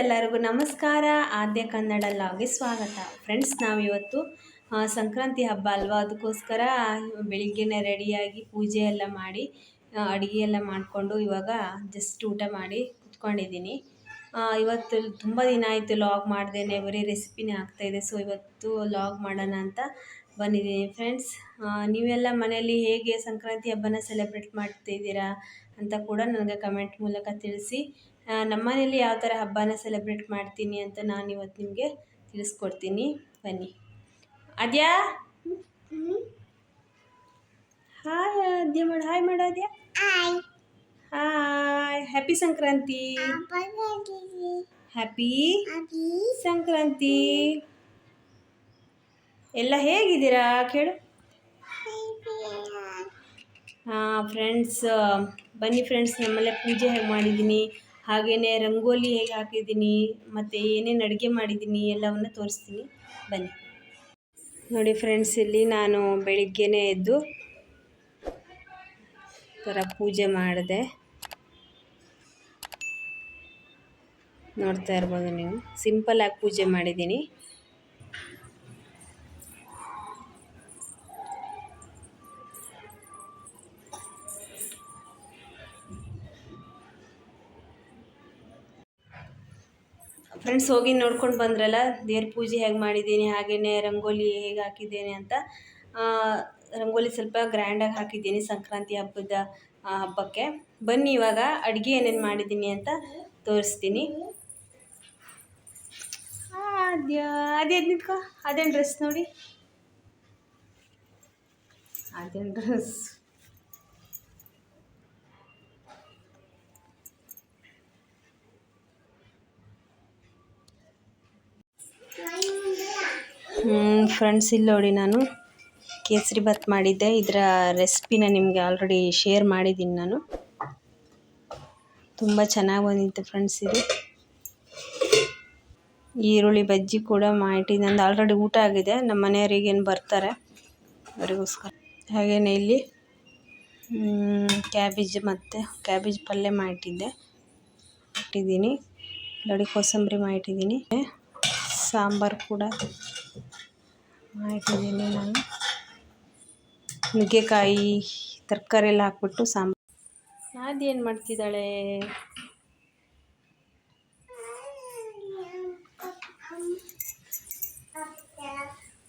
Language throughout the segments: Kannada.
ಎಲ್ಲರಿಗೂ ನಮಸ್ಕಾರ. ಆದ್ಯ ಕನ್ನಡ ಲಾಗೆ ಸ್ವಾಗತ. ಫ್ರೆಂಡ್ಸ್ ನಾವಿವತ್ತು ಸಂಕ್ರಾಂತಿ ಹಬ್ಬ ಅಲ್ವಾ? ಅದಕ್ಕೋಸ್ಕರ ಬೆಳಿಗ್ಗೆನೆ ರೆಡಿಯಾಗಿ ಪೂಜೆ ಎಲ್ಲ ಮಾಡಿ ಅಡುಗೆ ಎಲ್ಲ ಮಾಡಿಕೊಂಡು ಇವಾಗ ಜಸ್ಟ್ ಊಟ ಮಾಡಿ ಕುತ್ಕೊಂಡಿದ್ದೀನಿ. ಇವತ್ತು ತುಂಬ ದಿನ ಆಯಿತು ಲಾಗ್ ಮಾಡ್ದೇನೆ, ಬರೀ ರೆಸಿಪಿನೇ ಆಗ್ತಾಯಿದೆ ಸೊ ಇವತ್ತು ಲಾಗ್ ಮಾಡೋಣ ಅಂತ ಬಂದಿದ್ದೀನಿ. ಫ್ರೆಂಡ್ಸ್ ನೀವೆಲ್ಲ ಮನೆಯಲ್ಲಿ ಹೇಗೆ ಸಂಕ್ರಾಂತಿ ಹಬ್ಬನ ಸೆಲೆಬ್ರೇಟ್ ಮಾಡ್ತಿದ್ದೀರಾ ಅಂತ ಕೂಡ ನನಗೆ ಕಮೆಂಟ್ ಮೂಲಕ ತಿಳಿಸಿ. ನಮ್ಮ ಮನೇಲಿ ಯಾವ ಥರ ಹಬ್ಬನ ಸೆಲೆಬ್ರೇಟ್ ಮಾಡ್ತೀನಿ ಅಂತ ನಾನು ಇವತ್ತು ನಿಮಗೆ ತಿಳಿಸ್ಕೊಡ್ತೀನಿ. ಬನ್ನಿ. ಅದ್ಯಾ ಹಾಯ್ ಅದ್ಯ ಮಾಡು. ಹಾಯ್ ಮಾಡು ಅದ್ಯಾ hi happy Sankranti. Happy Sankranti. ಎಲ್ಲ ಹೇಗಿದ್ದೀರಾ? ಕೇಳು. ಹಾಂ ಫ್ರೆಂಡ್ಸ್ ಬನ್ನಿ ಫ್ರೆಂಡ್ಸ್ ನಮ್ಮಲ್ಲೇ ಪೂಜೆ ಹೇಗೆ ಮಾಡಿದ್ದೀನಿ. ಹಾಗೆಯೇ ರಂಗೋಲಿ ಹೇಗೆ ಹಾಕಿದ್ದೀನಿ ಮತ್ತು ಏನೇನು ಅಡುಗೆ ಮಾಡಿದ್ದೀನಿ ಎಲ್ಲವನ್ನು ತೋರಿಸ್ತೀನಿ. ಬನ್ನಿ. ನೋಡಿ ಫ್ರೆಂಡ್ಸ್, ಇಲ್ಲಿ ನಾನು ಬೆಳಿಗ್ಗೆನೇ ಎದ್ದು ಥರ ಪೂಜೆ ಮಾಡಿದೆ. ನೋಡ್ತಾ ಇರ್ಬೋದು ನೀವು. ಸಿಂಪಲ್ಲಾಗಿ ಪೂಜೆ ಮಾಡಿದ್ದೀನಿ. ಫ್ರೆಂಡ್ಸ್ ಹೋಗಿ ನೋಡ್ಕೊಂಡು ಬಂದ್ರಲ್ಲ, ದೇವ್ರ ಪೂಜೆ ಹೇಗೆ ಮಾಡಿದ್ದೀನಿ ಹಾಗೇ ರಂಗೋಲಿ ಹೇಗೆ ಹಾಕಿದ್ದೇನೆ ಅಂತ ರಂಗೋಲಿ ಸ್ವಲ್ಪ ಗ್ರ್ಯಾಂಡಾಗಿ ಹಾಕಿದ್ದೀನಿ ಸಂಕ್ರಾಂತಿ ಹಬ್ಬದ ಹಬ್ಬಕ್ಕೆ. ಬನ್ನಿ ಇವಾಗ, ಅಡುಗೆ ಏನೇನು ಮಾಡಿದ್ದೀನಿ ಅಂತ ತೋರಿಸ್ತೀನಿ. ಅದ್ಯಾ, ಅದೇ ನಿಂತ್ಕೋ, ಅದೇನು ಡ್ರೆಸ್ ನೋಡಿ? ಅದೇನು ಡ್ರೆಸ್ ಫ್ರೆಂಡ್ಸ್ ಇಲ್ಲಿ ನೋಡಿ ನಾನು ಕೇಸರಿ ಬಾತ್ ಮಾಡಿದ್ದೆ. ಇದರ ರೆಸಿಪಿನ ನಿಮಗೆ ಆಲ್ರೆಡಿ ಶೇರ್ ಮಾಡಿದ್ದೀನಿ ನಾನು. ತುಂಬ ಚೆನ್ನಾಗಿ ಬಂದಿತ್ತು ಫ್ರೆಂಡ್ಸ್ ಇದು. ಈರುಳ್ಳಿ ಬಜ್ಜಿ ಕೂಡ ಮಾಡಿ ನಂದು ಆಲ್ರೆಡಿ ಊಟ ಆಗಿದೆ. ನಮ್ಮ ಮನೆಯವರಿಗೇನು ಬರ್ತಾರೆ ಅವರಿಗೋಸ್ಕರ. ಹಾಗೆಯೇ ಇಲ್ಲಿ ಕ್ಯಾಬೇಜ್ ಮತ್ತು ಕ್ಯಾಬೇಜ್ ಪಲ್ಯ ಮಾಡಿಟ್ಟಿದ್ದೆ. ಇಟ್ಟಿದ್ದೀನಿ ನೋಡಿ, ಕೋಸಂಬರಿ ಮಾಡಿಟ್ಟಿದ್ದೀನಿ. ಸಾಂಬಾರು ಕೂಡ. ಮಾಡಿಟ್ಟಿದ್ದೀನಿ ನಾನು. ನುಗ್ಗೆಕಾಯಿ, ತರಕಾರಿ ಎಲ್ಲ ಹಾಕ್ಬಿಟ್ಟು ಸಾಂಬಾರು. ಏನು ಮಾಡ್ತಿದ್ದಾಳೆ?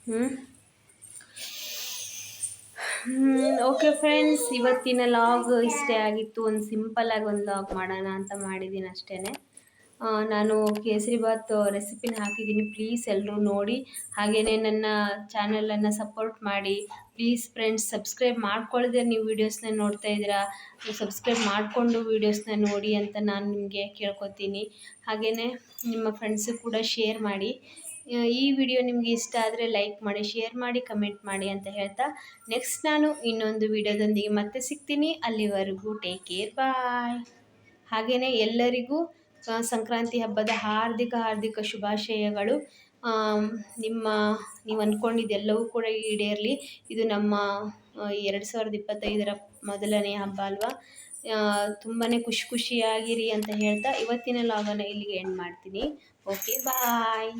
ಹ್ಞೂ ಓಕೆ ಫ್ರೆಂಡ್ಸ್ ಇವತ್ತಿನ ಲಾಗ್ ಇಷ್ಟೇ ಆಗಿತ್ತು. ಒಂದು ಸಿಂಪಲ್ಲಾಗಿ ಒಂದು ಲಾಗ್ ಮಾಡೋಣ ಅಂತ ಮಾಡಿದ್ದೀನಿ ಅಷ್ಟೇ ನಾನು ಕೇಸರಿ ಬಾತ್ ರೆಸಿಪಿನ ಹಾಕಿದ್ದೀನಿ. ಪ್ಲೀಸ್ ಎಲ್ಲರೂ ನೋಡಿ. ಹಾಗೆಯೇ ನನ್ನ ಚಾನಲನ್ನು ಸಪೋರ್ಟ್ ಮಾಡಿ. ಪ್ಲೀಸ್ ಫ್ರೆಂಡ್ಸ್ ಸಬ್ಸ್ಕ್ರೈಬ್ ಮಾಡ್ಕೊಳ್ಳದೆ ನೀವು ವೀಡಿಯೋಸ್ನ ನೋಡ್ತಾ ಇದ್ದೀರಾ? ಸಬ್ಸ್ಕ್ರೈಬ್ ಮಾಡಿಕೊಂಡು ವೀಡಿಯೋಸ್ನ ನೋಡಿ ಅಂತ ನಾನು ನಿಮಗೆ ಕೇಳ್ಕೊತೀನಿ. ಹಾಗೆಯೇ ನಿಮ್ಮ ಫ್ರೆಂಡ್ಸು ಕೂಡ ಶೇರ್ ಮಾಡಿ. ಈ ವಿಡಿಯೋ ನಿಮಗೆ ಇಷ್ಟ ಆದರೆ ಲೈಕ್ ಮಾಡಿ ಶೇರ್ ಮಾಡಿ ಕಮೆಂಟ್ ಮಾಡಿ ಅಂತ ಹೇಳ್ತಾ. ನೆಕ್ಸ್ಟ್ ನಾನು ಇನ್ನೊಂದು ವಿಡಿಯೋದೊಂದಿಗೆ ಮತ್ತೆ ಸಿಗ್ತೀನಿ. ಅಲ್ಲಿವರೆಗೂ ಟೇಕ್ ಕೇರ್ ಬಾಯ್ ಹಾಗೆಯೇ ಎಲ್ಲರಿಗೂ ಸಂಕ್ರಾಂತಿ ಹಬ್ಬದ ಹಾರ್ದಿಕ ಹಾರ್ದಿಕ ಶುಭಾಶಯಗಳು. ನಿಮ್ಮ, ನೀವು ಅಂದ್ಕೊಂಡಿದ್ದೆಲ್ಲವೂ ಕೂಡ ಈಡೇರಲಿ. ಇದು ನಮ್ಮ ಎರಡು ಸಾವಿರದ ಇಪ್ಪತ್ತೈದರ ಮೊದಲನೇ ಹಬ್ಬ ಅಲ್ವಾ? ತುಂಬಾ ಖುಷಿ ಖುಷಿಯಾಗಿರಿ ಅಂತ ಹೇಳ್ತಾ ಇವತ್ತಿನ ಲಾಗನ್ನು ಇಲ್ಲಿಗೆ ಎಂಡ್ ಮಾಡ್ತೀನಿ. Okay bye